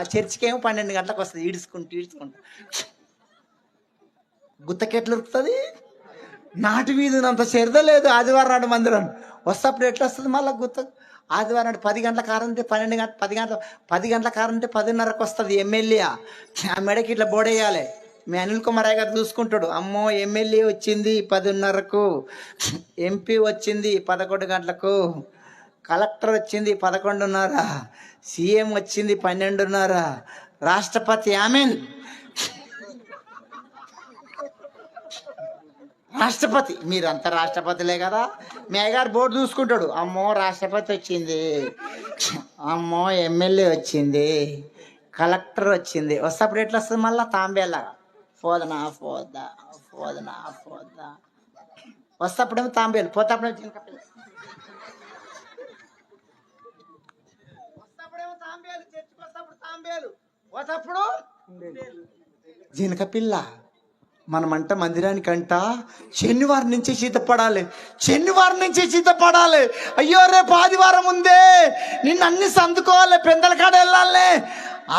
చర్చికి చర్చికేమో పన్నెండు గంటలకు వస్తుంది. ఈడ్చుకుంటూ ఈడ్చుకుంటూ. గుత్తకెట్లు ఉరుకుతుంది నాటి మీద అంత శ్రద్ధ లేదు ఆదివారం నాడు మందిరం. వస్తప్పుడు ఎట్లా వస్తుంది మళ్ళీ గుత్త? ఆదివారం నాడు పది గంటల కారంటే పన్నెండు గంటల పది గంటల పది గంటల కారంటే పదిన్నరకు వస్తుంది ఎమ్మెల్యే. ఆ మెడకి ఇట్లా బోడేయాలి. మీ అనిల్ కుమార్ గారు చూసుకుంటాడు. అమ్మో ఎమ్మెల్యే వచ్చింది పదిన్నరకు. ఎంపీ వచ్చింది పదకొండు గంటలకు. కలెక్టర్ వచ్చింది పదకొండున్నర సీఎం వచ్చింది పన్నెండున్నర రాష్ట్రపతి ఆమెన్. రాష్ట్రపతి మీరంతా రాష్ట్రపతిలే కదా. మేఘార్ బోర్డు చూసుకుంటాడు. అమ్మో రాష్ట్రపతి వచ్చింది. అమ్మో ఎమ్మెల్యే వచ్చింది. కలెక్టర్ వచ్చింది. వస్తప్పుడు ఎట్లా వస్తుంది మళ్ళీ? తాంబేలాగా. పోదనా పోదా పోదనా పోద్దా వస్తప్పుడేమో తాంబేలు. పోతప్పుడేమో జింకపిల్ల. వస్తప్పుడేమో తాంబేలు చర్చికి వస్తప్పుడు తాంబేలు పోతప్పుడు జినక పిల్ల మనమంట మందిరానికంట శనివారం నుంచి సిద్ధపడాలి శనివారం నుంచి సిద్ధపడాలి అయ్యో రేపు ఆదివారం ఉందే. నిన్ను అన్ని సందుకోవాలి పెందల కాడ వెళ్ళాలి.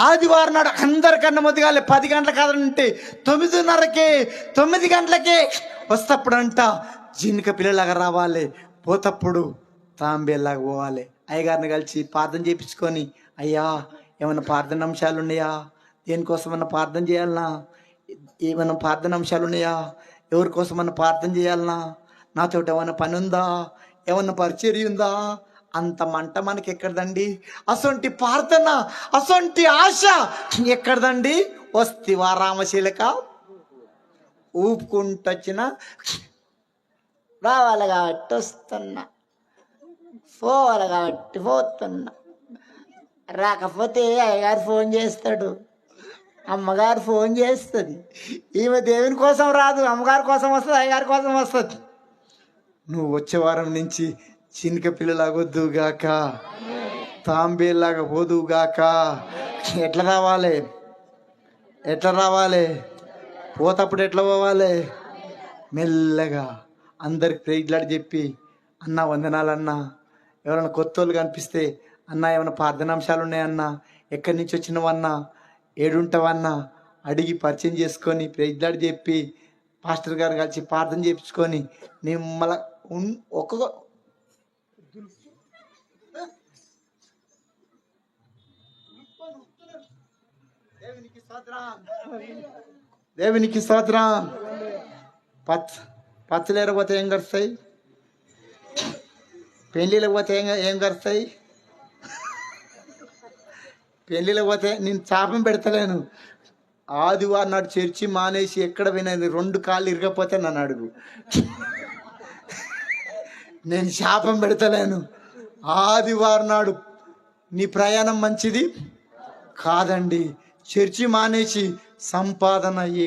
ఆదివారం నాడు అందరికన్నా మొదగాలి. పది గంటల కాదంటే తొమ్మిదిన్నరకి తొమ్మిది గంటలకి వస్తప్పుడంట జినక పిల్లలాగా రావాలి. పోతప్పుడు తాంబేలాగా పోవాలి. అయ్యగారిని కలిసి ప్రార్థన చేయించుకొని అయ్యా ఏమైనా ప్రార్థన అంశాలు ఉన్నాయా దేనికోసమన్నా ప్రార్థన చేయాలనా? ఏమైనా ప్రార్థన అంశాలు ఉన్నాయా ఎవరి కోసమన్నా ప్రార్థన చేయాలనా? నాతో ఏమైనా పని ఉందా ఏమన్నా పరిచర్య ఉందా? అంత మంట మనకి ఎక్కడదండి అసొంటి ప్రార్థన అసొంటి ఆశ ఎక్కడదండి? వస్తివా రామశీలక? ఊపుకుంటొచ్చిన రావాలి కాబట్టి వస్తున్నా. పోవాలి కాబట్టి పోతున్నా. రాకపోతే అయ్యగారు ఫోన్ చేస్తాడు. అమ్మగారు ఫోన్ చేస్తుంది. ఈమె దేవుని కోసం రాదు అమ్మగారి కోసం వస్తుంది అయ్యగారి కోసం వస్తుంది. నువ్వు వచ్చే వారం నుంచి చినిక పిల్లలాగొద్దుగాక తాంబేలాగా పోదుగాక ఎట్లా రావాలి? ఎట్లా రావాలి? పోతప్పుడు ఎట్లా పోవాలి? మెల్లగా అందరికి ప్రేగ్లాడి చెప్పి అన్న వందనాలన్నా ఎవరైనా కొత్త వాళ్ళు కనిపిస్తే అన్న ఏమైనా ప్రార్థనాంశాలు ఉన్నాయన్నా ఎక్కడి నుంచి వచ్చినవన్నా? ఏడుంటావన్నా? అడిగి పరిచయం చేసుకొని ప్రేగ్లాడి చెప్పి పాస్టర్ గారు కలిసి ప్రార్థన చేయించుకొని నిమ్మల మళ్ళీ ఒక్కొక్క దేవునికి స్తోత్రం. దేవునికి స్తోత్రం. పచ్చ పచ్చలేరపోతే ఏం కరుస్తాయి? పెళ్ళిళ్ళకి పోతే ఏం ఏం కరుస్తాయి? పెళ్ళిళ్ళకి పోతే నేను చాపం పెడతలేను. ఆదివారం నాడు చర్చి మానేసి ఎక్కడ వినేది రెండు కాళ్ళు ఇరగపోతే నన్ను అడుగు. నేను శాపం పెడతలేను. ఆదివారం నాడు నీ ప్రయాణం మంచిది? కాదండి. చర్చి మానేసి సంపాదన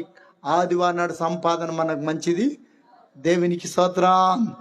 ఆదివారం నాడు సంపాదన మనకు మంచిది. దేవునికి సోత్రం